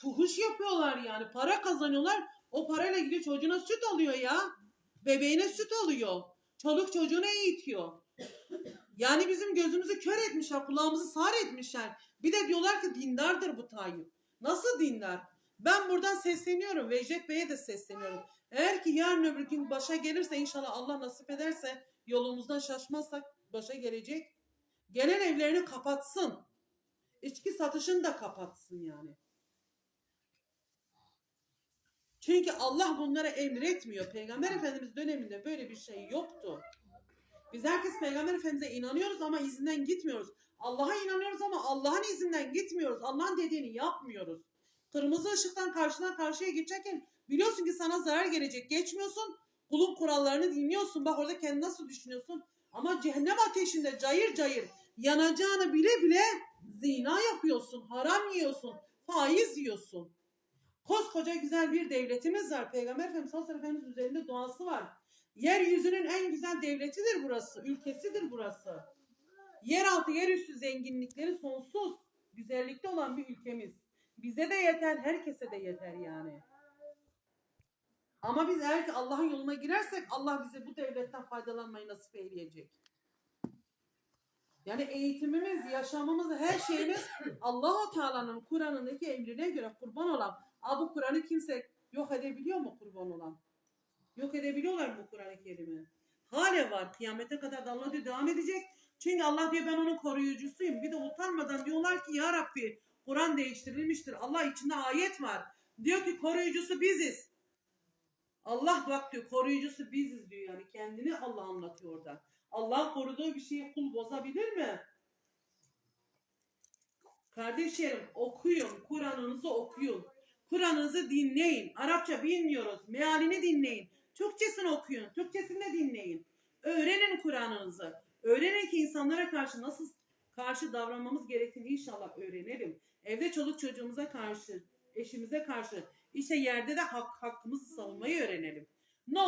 fuhuş yapıyorlar yani. Para kazanıyorlar. O parayla gidiyor çocuğuna süt alıyor ya. Bebeğine süt alıyor. Çoluk çocuğunu eğitiyor. Yani bizim gözümüzü kör etmişler, kulağımızı sağır etmişler. Bir de diyorlar ki dindardır bu Tayyip. Nasıl dindar? Ben buradan sesleniyorum. Vecdet Bey'e de sesleniyorum. Eğer ki yarın öbür gün başa gelirse inşallah Allah nasip ederse yolumuzdan şaşmazsak başa gelecek. Gelen evlerini kapatsın. İçki satışını da kapatsın yani. Çünkü Allah bunlara emretmiyor. Peygamber Efendimiz döneminde böyle bir şey yoktu. Biz herkes Peygamber Efendimiz'e inanıyoruz ama izinden gitmiyoruz. Allah'a inanıyoruz ama Allah'ın izinden gitmiyoruz. Allah'ın dediğini yapmıyoruz. Kırmızı ışıktan karşıdan karşıya geçerken biliyorsun ki sana zarar gelecek. Geçmiyorsun. Kulun kurallarını dinliyorsun. Bak orada kendini nasıl düşünüyorsun. Ama cehennem ateşinde cayır cayır yanacağını bile bile zina yapıyorsun. Haram yiyorsun. Faiz yiyorsun. Koskoca güzel bir devletimiz var. Peygamber Efendimiz sallallahu sellem üzerinde duası var. Yeryüzünün en güzel devletidir burası. Ülkesidir burası. Yeraltı, yerüstü zenginlikleri sonsuz. Güzellikte olan bir ülkemiz. Bize de yeter, herkese de yeter yani. Ama biz eğer ki Allah'ın yoluna girersek Allah bize bu devletten faydalanmayı nasip eyleyecek. Yani eğitimimiz, yaşamımız, her şeyimiz Allahu Teala'nın Kur'an'ındaki emrine göre kurban olan. Aa, bu Kur'an'ı kimse yok edebiliyor mu kurban olan? Yok edebiliyorlar mı Kur'an-ı Kerim'i? Hala var. Kıyamete kadar da Allah diyor devam edecek. Çünkü Allah diyor ben onun koruyucusuyum. Bir de utanmadan diyorlar ki ya Rabbi Kur'an değiştirilmiştir. Allah içinde ayet var. Diyor ki koruyucusu biziz. Allah bak diyor koruyucusu biziz diyor yani. Kendini Allah anlatıyor orada. Allah koruduğu bir şeyi kul bozabilir mi? Kardeşlerim okuyun. Kur'an'ınızı okuyun. Kur'an'ınızı dinleyin. Arapça bilmiyoruz. Mealini dinleyin. Türkçesini okuyun. Türkçesini de dinleyin. Öğrenin Kur'an'ınızı. Öğrenin ki insanlara karşı nasıl karşı davranmamız gerektiğini inşallah öğrenelim. Evde çoluk çocuğumuza karşı, eşimize karşı, işte yerde de hak, hakkımızı savunmayı öğrenelim. Ne olur?